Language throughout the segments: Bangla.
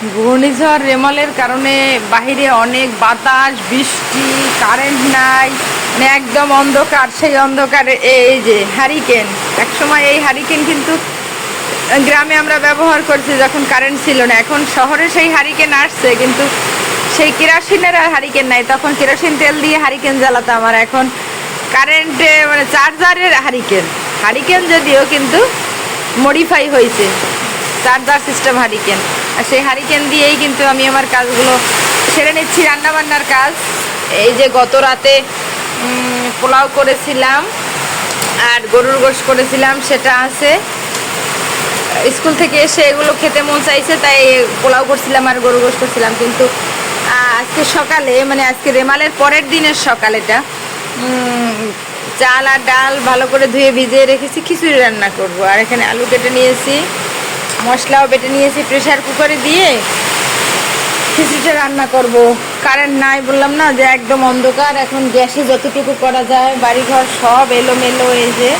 ঘূর্ণিঝড় রেমলের কারণে বাহিরে অনেক বাতাস, বৃষ্টি, কারেন্ট নাই মানে একদম অন্ধকার। সেই অন্ধকারে এই যে হারিকেন, একসময় এই হারিকেন কিন্তু গ্রামে আমরা ব্যবহার করছি যখন কারেন্ট ছিল না। এখন শহরে সেই হারিকেন আসছে, কিন্তু সেই কেরাসিনের আর হারিকেন নাই। তখন কেরোসিন তেল দিয়ে হারিকেন জ্বালাতাম আর এখন কারেন্টে মানে চার্জারের হারিকেন। হারিকেন যদিও কিন্তু মডিফাই হয়েছে। চার্জার সিস্টেম হারিকেন আর সেই হারিকেন দিয়েই কিন্তু আমি আমার কাজগুলো সেরে নিচ্ছি, রান্নাবান্নার কাজ। এই যে গত রাতে পোলাও করেছিলাম আর গরুর গোশ করেছিলাম, সেটা আছে। স্কুল থেকে এসে এগুলো খেতে মন চাইছে, তাই পোলাও করছিলাম আর গরু গোশ করছিলাম। কিন্তু আজকে সকালে মানে আজকে রেমালের পরের দিনের সকাল এটা চাল আর ডাল ভালো করে ধুয়ে ভিজিয়ে রেখেছি, খিচুড়ি রান্না করব। আর এখানে আলু কেটে নিয়েছি। মশলাও বেটে নিয়েছি প্রেশার কুকারে দিয়ে খিচুড়িটা রান্না করব। কারেন্ট নাই বললাম না যে একদম অন্ধকার, এখন গ্যাসে যতটুকু করা যায়, বাড়িঘর সব এলোমেলো এই যে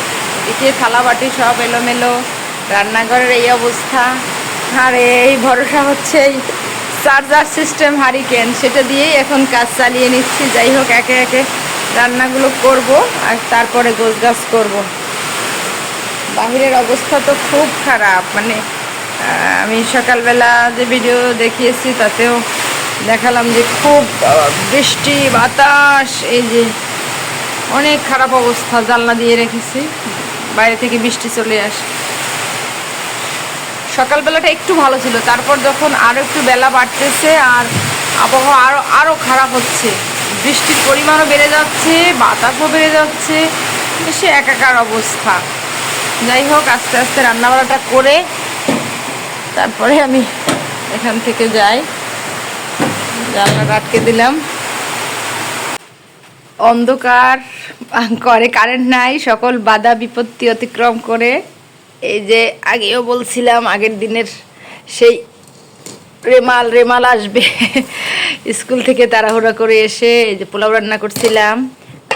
থালা বাটি সব এলোমেলো, রান্নাঘরের এই অবস্থা। আর এই ভরসা হচ্ছে চার্জার সিস্টেম হারিকেন সেটা দিয়েই এখন কাজ চালিয়ে নিচ্ছি। যাই হোক, একে একে রান্নাগুলো করব আর তারপরে গোছ গাছ করব। বাহিরের অবস্থা তো খুব খারাপ মানে আমি সকালবেলা যে ভিডিও দেখিয়েছি, তাতেও দেখালাম যে খুব বৃষ্টি, বাতাস, এই যে অনেক খারাপ অবস্থা জানলা দিয়ে রেখেছি, বাইরে থেকে বৃষ্টি চলে আসে। সকালবেলাটা একটু ভালো ছিল, তারপর যখন আরও একটু বেলা বাড়তেছে আর আবহাওয়া আরও আরও খারাপ হচ্ছে, বৃষ্টির পরিমাণও বেড়ে যাচ্ছে, বাতাসও বেড়ে যাচ্ছে, সে একাকার অবস্থা। যাই হোক, আস্তে আস্তে রান্নাবাড়াটা করে তারপরে আমি এখান থেকে যাই। জানলাটা আটকে দিলাম। অন্ধকার, করে কারেন্ট নাই, সকল বাধা বিপত্তি অতিক্রম করে। এই যে আগেও বলছিলাম, আগের দিনের সেই রেমাল রেমাল আসবে। স্কুল থেকে তাড়াহুড়া করে এসে এই যে পোলাও রান্না করছিলাম,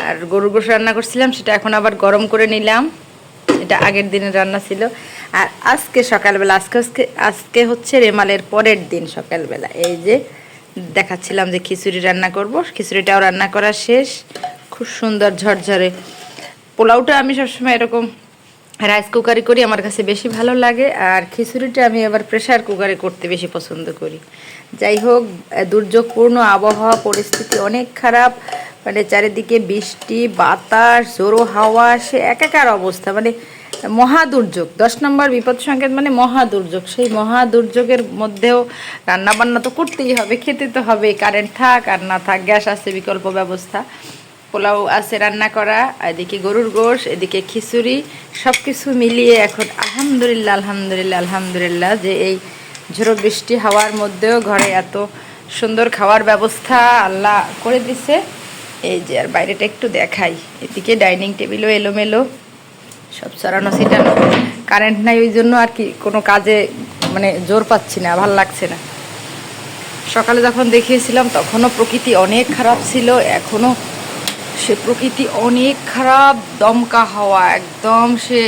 আর গরুর গোশ রান্না করছিলাম, সেটা এখন আবার গরম করে নিলাম। এটা আগের দিনের রান্না ছিল। আর আজকে সকালবেলা, আজকে আজকে হচ্ছে রেমালের পরের দিন সকালবেলা। এই যে দেখাচ্ছিলাম যে খিচুড়ি রান্না করব, খিচুড়িটাও রান্না করা শেষ। খুব সুন্দর ঝরঝরে পোলাওটা আমি সবসময় এরকম রাইস কুকারে করি, আমার কাছে বেশি ভালো লাগে। আর খিচুড়িটা আমি আবার প্রেশার কুকারে করতে বেশি পছন্দ করি। যাই হোক, দুর্যোগপূর্ণ আবহাওয়া, পরিস্থিতি অনেক খারাপ। মানে চারিদিকে বৃষ্টি, বাতাস জোরো হাওয়া, সে একাকার অবস্থা। মানে মহা দুর্যোগ দশ নম্বর বিপদ সংকেত মানে মহা দুর্যোগ সেই মহা দুর্যোগের মধ্যেও রান্না বান্না তো করতেই হবে, খেতে তো হবে কারেন্ট থাক আর না থাক, গ্যাস আছে, বিকল্প ব্যবস্থা। পোলাও আছে, রান্না করা এদিকে গরুর গোশ, এদিকে খিচুড়ি সব কিছু মিলিয়ে এখন আলহামদুলিল্লাহ আলহামদুলিল্লাহ আলহামদুলিল্লাহ যে এই ঝোড়ো বৃষ্টি হাওয়ার মধ্যেও ঘরে এত সুন্দর খাওয়ার ব্যবস্থা আল্লাহ করে দিছে। এই যে আর বাইরেটা একটু দেখাই, এদিকে ডাইনিং টেবিলও এলোমেলো। সব সরানো ছিটানো। কারেন্ট নাই ওই জন্য আর কি কোনো কাজে মানে জোর পাচ্ছি না, ভালো লাগছে না। সকালে যখন দেখিয়েছিলাম তখনও প্রকৃতি অনেক খারাপ ছিল, এখনও সে প্রকৃতি অনেক খারাপ, দমকা হাওয়া, একদম সে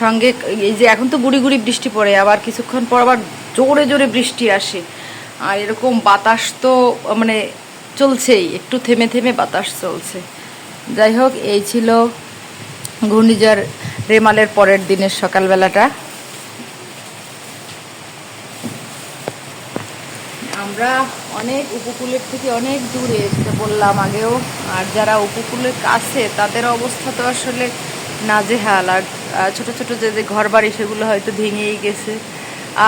সঙ্গে এই যে এখন তো গুড়ি গুড়ি বৃষ্টি পড়ে, আবার কিছুক্ষণ পর আবার জোরে জোরে বৃষ্টি আসে। আর এরকম বাতাস তো মানে চলছেই, একটু থেমে থেমে বাতাস চলছে। যাই হোক, এই ছিল ঘূর্ণিঝড় রেমালের পরের দিনের সকালবেলাটা। আমরা অনেক উপকূলের থেকে অনেক দূরে, যেটা বললাম আগেও, আর যারা উপকূলের কাছে তাদের অবস্থা তো আসলে নাজেহাল। আর ছোট ছোট যে যে ঘর বাড়ি সেগুলো হয়তো ভেঙেই গেছে।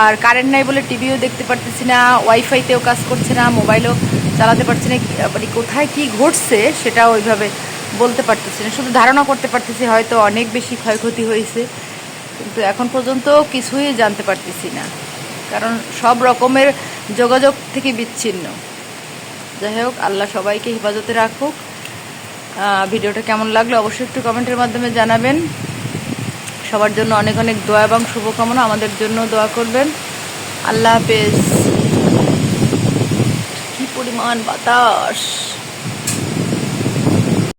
আর কারেন্ট নাই বলে টিভিও দেখতে পারতেছি না ওয়াইফাইতেও কাজ করছে না মোবাইলও চালাতে পারছি না মানে কোথায় কি ঘটছে, সেটাও ওইভাবে বলতে পারতেছি না। শুধু ধারণা করতে পারতেছি, হয়তো অনেক বেশি ক্ষয়ক্ষতি হয়েছে। কিন্তু এখন পর্যন্ত কিছুই জানতে পারতেছি না। কারণ সব রকমের যোগাযোগ থেকে বিচ্ছিন্ন। যাই হোক, আল্লাহ সবাইকে হেফাজতে রাখুক। ভিডিওটা কেমন লাগল অবশ্যই একটু কমেন্টের মাধ্যমে জানাবেন। সবার জন্য অনেক অনেক দোয়া এবং শুভকামনা। আমাদের জন্য দোয়া করবেন। আল্লাহ হাফেজ। কি পরিমাণ বাতাস।